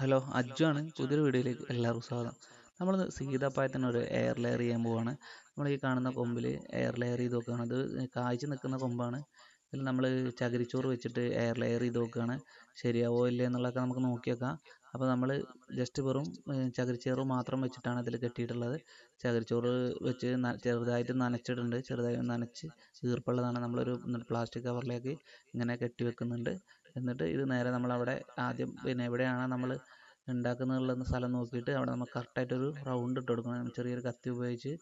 Hello Ajju ആണ്. പുതിയൊരു വീഡിയോയിലേക്ക് എല്ലാവർക്കും സ്വാഗതം. നമ്മൾ സീതാപ്പായത്തിന് ഒരു എയർ ലെയർ ചെയ്യാൻ പോവാണ്. നമ്മൾ ഈ കാണുന്ന കൊമ്പിൽ എയർ ലെയർ ചെയ്ത് നോക്കുകയാണ് അത് കായ്ച്ച് നിൽക്കുന്ന കൊമ്പാണ്. ഇതിൽ നമ്മൾ ചകിരിച്ചോറ് വെച്ചിട്ട് എയർ ലെയർ ചെയ്ത് നോക്കുകയാണ് ശരിയാവോ ഇല്ലേ എന്നുള്ളതൊക്കെ നമുക്ക് നോക്കി വെക്കാം. അപ്പോൾ നമ്മൾ ജസ്റ്റ് വെറും ചകിരിച്ചോറ് മാത്രം വെച്ചിട്ടാണ് ഇതിൽ കെട്ടിയിട്ടുള്ളത്. ചകിരിച്ചോറ് വെച്ച് ചെറുതായിട്ട് നനച്ചിട്ടുണ്ട്. ചെറുതായി നനച്ച് ഈർപ്പുള്ളതാണ് നമ്മളൊരു പ്ലാസ്റ്റിക് കവറിലേക്ക് ഇങ്ങനെ കെട്ടി വെക്കുന്നുണ്ട്. എന്നിട്ട് ഇത് നേരെ നമ്മളവിടെ ആദ്യം പിന്നെ എവിടെയാണ് നമ്മൾ ഉണ്ടാക്കുന്നുള്ള സ്ഥലം നോക്കിയിട്ട് അവിടെ നമ്മൾ കറക്റ്റായിട്ടൊരു റൗണ്ട് ഇട്ട് കൊടുക്കണം. ചെറിയൊരു കത്തി ഉപയോഗിച്ച്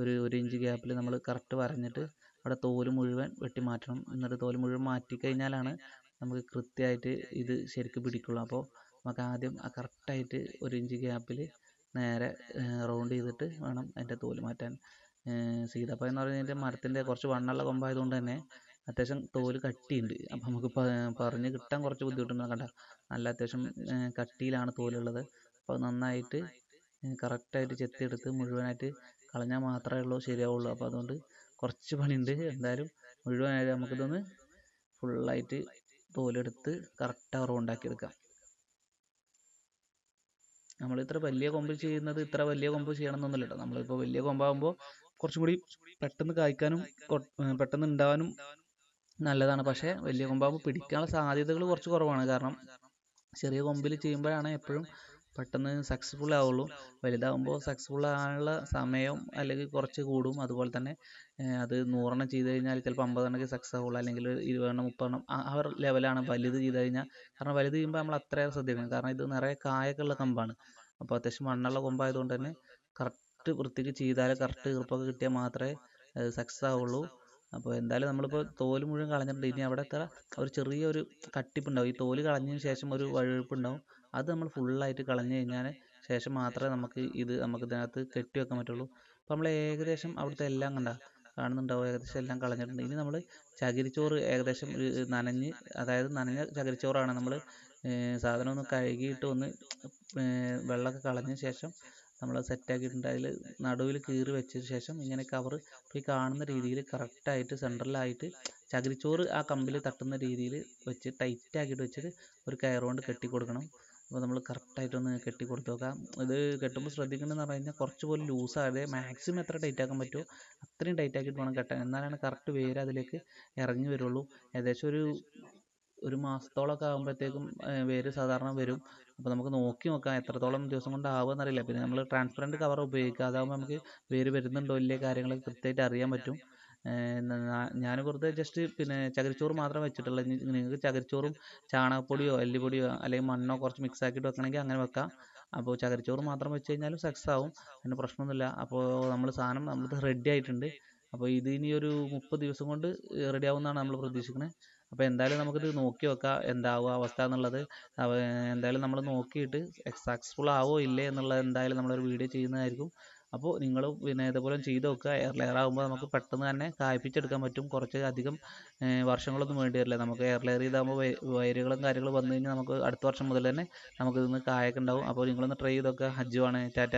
ഒരു ഒരു ഇഞ്ച് ഗ്യാപ്പിൽ നമ്മൾ കറക്റ്റ് വരഞ്ഞിട്ട് അവിടെ തോൽ മുഴുവൻ വെട്ടി മാറ്റണം. എന്നിട്ട് തോൽ മുഴുവൻ മാറ്റി കഴിഞ്ഞാലാണ് നമുക്ക് കൃത്യമായിട്ട് ഇത് ശരിക്ക് പിടിക്കുള്ളൂ. അപ്പോൾ നമുക്ക് ആദ്യം കറക്റ്റായിട്ട് ഒരു ഇഞ്ച് ഗ്യാപ്പിൽ നേരെ റൗണ്ട് ചെയ്തിട്ട് വേണം അതിന്റെ തോൽ മാറ്റാൻ. സീതാപ്പഴം എന്ന് പറയുന്നതിന്റെ മരത്തിന്റെ കുറച്ച് വണ്ണുള്ള കൊമ്പായതുകൊണ്ട് തന്നെ അത്യാവശ്യം തോൽ കട്ടിയുണ്ട്. അപ്പം നമുക്ക് പറഞ്ഞ് കിട്ടാൻ കുറച്ച് ബുദ്ധിമുട്ടുണ്ട്. കണ്ട നല്ല അത്യാവശ്യം കട്ടിയിലാണ് തോലുള്ളത്. അപ്പോൾ നന്നായിട്ട് കറക്റ്റായിട്ട് ചെത്തിയെടുത്ത് മുഴുവനായിട്ട് കളഞ്ഞാൽ മാത്രമേ ഉള്ളൂ ശരിയാവുള്ളൂ. അപ്പോൾ അതുകൊണ്ട് കുറച്ച് പണിയുണ്ട്. എന്തായാലും മുഴുവനായാലും നമുക്കിതൊന്ന് ഫുള്ളായിട്ട് തോലെടുത്ത് കറക്റ്റ് റൗണ്ടാക്കിയെടുക്കാം നമ്മൾ ഇത്ര വലിയ കൊമ്പ് ചെയ്യുന്നത് ഇത്ര വലിയ കൊമ്പ് ചെയ്യണമെന്നൊന്നുമില്ല കേട്ടോ നമ്മളിപ്പോൾ വലിയ കൊമ്പാകുമ്പോൾ കുറച്ചും കൂടി പെട്ടെന്ന് കായ്ക്കാനും പെട്ടെന്ന് ഉണ്ടാവാനും നല്ലതാണ്. പക്ഷേ വലിയ കൊമ്പാകുമ്പോൾ പിടിക്കാനുള്ള സാധ്യതകൾ കുറച്ച് കുറവാണ്. കാരണം ചെറിയ കൊമ്പിൽ ചെയ്യുമ്പോഴാണ് എപ്പോഴും പെട്ടെന്ന് സക്സസ്ഫുൾ ആവുള്ളൂ. വലുതാവുമ്പോൾ സക്സസ്ഫുൾ ആകാനുള്ള സമയം അല്ലെങ്കിൽ കുറച്ച് കൂടും. അതുപോലെ തന്നെ അത് നൂറെണ്ണം ചെയ്ത് കഴിഞ്ഞാൽ ചിലപ്പോൾ അമ്പതെണ്ണമൊക്കെ സക്സസ് ആവുള്ളൂ അല്ലെങ്കിൽ ഇരുപതെണ്ണം മുപ്പതെണ്ണം ആ ഒരു ലെവലാണ് വലുത് ചെയ്ത് കഴിഞ്ഞാൽ. കാരണം വലുത് ചെയ്യുമ്പോൾ നമ്മൾ അത്രയേറെ ശ്രദ്ധിക്കണം. കാരണം ഇത് നിറയെ കായൊക്കെ ഉള്ള കമ്പാണ്. അപ്പോൾ അത്യാവശ്യം മണ്ണുള്ള കൊമ്പായതുകൊണ്ട് തന്നെ കറക്റ്റ് വൃത്തിക്ക് ചെയ്താൽ കറക്റ്റ് ഈർപ്പൊക്കെ കിട്ടിയാൽ മാത്രമേ സക്സസ് ആവുള്ളൂ. അപ്പോൾ എന്തായാലും നമ്മളിപ്പോൾ തോൽ മുഴുവൻ കളഞ്ഞിട്ടുണ്ട്. ഇനി അവിടെ എത്ര ഒരു ചെറിയൊരു കട്ടിപ്പുണ്ടാവും ഈ തോൽ കളഞ്ഞതിന് ശേഷം ഒരു വഴുവഴുപ്പുണ്ടാവും. അത് നമ്മൾ ഫുള്ളായിട്ട് കളഞ്ഞു കഴിഞ്ഞാൽ ശേഷം മാത്രമേ നമുക്ക് ഇത് നമുക്ക് ഇതിനകത്ത് കെട്ടി വെക്കാൻ പറ്റുള്ളൂ. അപ്പോൾ നമ്മൾ ഏകദേശം അവിടുത്തെ എല്ലാം കണ്ട കാണുന്നുണ്ടാവും. ഏകദേശം എല്ലാം കളഞ്ഞിട്ടുണ്ട്. ഇനി നമ്മൾ ചകിരിച്ചോറ് ഏകദേശം നനഞ്ഞ് അതായത് നനഞ്ഞ ചകിരിച്ചോറാണ് നമ്മൾ സാധനം ഒന്ന് കഴുകിയിട്ട് ഒന്ന് വെള്ളമൊക്കെ കളഞ്ഞ ശേഷം നമ്മൾ സെറ്റാക്കിയിട്ടുണ്ട്. അതിൽ നടുവിൽ കീറി വെച്ചതിന് ശേഷം ഇങ്ങനെ കവർ ഈ കാണുന്ന രീതിയിൽ കറക്റ്റായിട്ട് സെൻട്രലായിട്ട് ചകിരിച്ചോറ് ആ കമ്പിൽ തട്ടുന്ന രീതിയിൽ വെച്ച് ടൈറ്റ് ആക്കിയിട്ട് വെച്ചിട്ട് ഒരു കയർ കൊണ്ട് കെട്ടി കൊടുക്കണം അപ്പോൾ നമ്മൾ കറക്റ്റായിട്ടൊന്ന് കെട്ടി കൊടുത്ത് നോക്കാം ഇത് കെട്ടുമ്പോൾ ശ്രദ്ധിക്കേണ്ടതെന്ന് പറഞ്ഞു കഴിഞ്ഞാൽ കുറച്ച് പോലും ലൂസാകാതെ മാക്സിമം എത്ര ടൈറ്റ് ആക്കാൻ പറ്റുമോ അത്രയും ടൈറ്റ് ആക്കിയിട്ട് വേണം കെട്ടാൻ. എന്നാലാണ് കറക്റ്റ് വേര് അതിലേക്ക് ഇറങ്ങി വരുള്ളൂ. ഏകദേശം ഒരു ഒരു മാസത്തോളമൊക്കെ ആകുമ്പോഴത്തേക്കും വേര് സാധാരണ വരും. അപ്പോൾ നമുക്ക് നോക്കി നോക്കാം എത്രത്തോളം ദിവസം കൊണ്ട് ആവുമെന്നറിയില്ല പിന്നെ നമ്മൾ ട്രാൻസ്പെറന്റ് കവർ ഉപയോഗിക്കുക അതാകുമ്പോൾ നമുക്ക് വേര് വരുന്നുണ്ടോ ഇല്ലേ കാര്യങ്ങളൊക്കെ കൃത്യമായിട്ട് അറിയാൻ പറ്റും. ഞാൻ വെറുതെ ജസ്റ്റ് പിന്നെ ചകിരിച്ചോറ് മാത്രം വെച്ചിട്ടുള്ളത് നിങ്ങൾക്ക് ചകിരിച്ചോറും ചാണകപ്പൊടിയോ എല്ലുപൊടിയോ അല്ലെങ്കിൽ മണ്ണോ കുറച്ച് മിക്സ് ആക്കിയിട്ട് വെക്കണമെങ്കിൽ അങ്ങനെ വെക്കാം. അപ്പോൾ ചകിരിച്ചോറ് മാത്രം വെച്ച് കഴിഞ്ഞാലും സക്സസ് ആവും. അതിന് പ്രശ്നമൊന്നുമില്ല. അപ്പോൾ നമ്മൾ സാധനം നമ്മൾ റെഡി ആയിട്ടുണ്ട്. അപ്പോൾ ഇത് ഇനി ഒരു മുപ്പത് ദിവസം കൊണ്ട് റെഡി ആവുമെന്നാണ് നമ്മൾ പ്രതീക്ഷിക്കുന്നത് അപ്പോൾ എന്തായാലും നമുക്കിത് നോക്കി വെക്കാം. എന്താവുക അവസ്ഥ എന്നുള്ളത്. എന്തായാലും നമ്മൾ നോക്കിയിട്ട് സക്സസ്ഫുൾ ആവോ ഇല്ലേ എന്നുള്ളത് എന്തായാലും നമ്മളൊരു വീഡിയോ ചെയ്യുന്നതായിരിക്കും. അപ്പോൾ നിങ്ങൾ പിന്നെ ഇതുപോലെ ചെയ്ത് നോക്കുക എയർ ലെയർ ആകുമ്പോൾ നമുക്ക് പെട്ടെന്ന് തന്നെ കായ്പിച്ചെടുക്കാൻ പറ്റും. കുറച്ച് അധികം വർഷങ്ങളൊന്നും വേണ്ടി വരില്ല. നമുക്ക് എയർ ലെയർ ചെയ്താകുമ്പോൾ വയറുകളും കാര്യങ്ങളും വന്നു കഴിഞ്ഞാൽ നമുക്ക് അടുത്ത വർഷം മുതൽ തന്നെ നമുക്ക് ഇതിൽ നിന്ന് കായൊക്കെ ഉണ്ടാവും. അപ്പോൾ നിങ്ങളൊന്ന് ട്രൈ ചെയ്ത് നോക്കുക. ആണ് ടാറ്റ.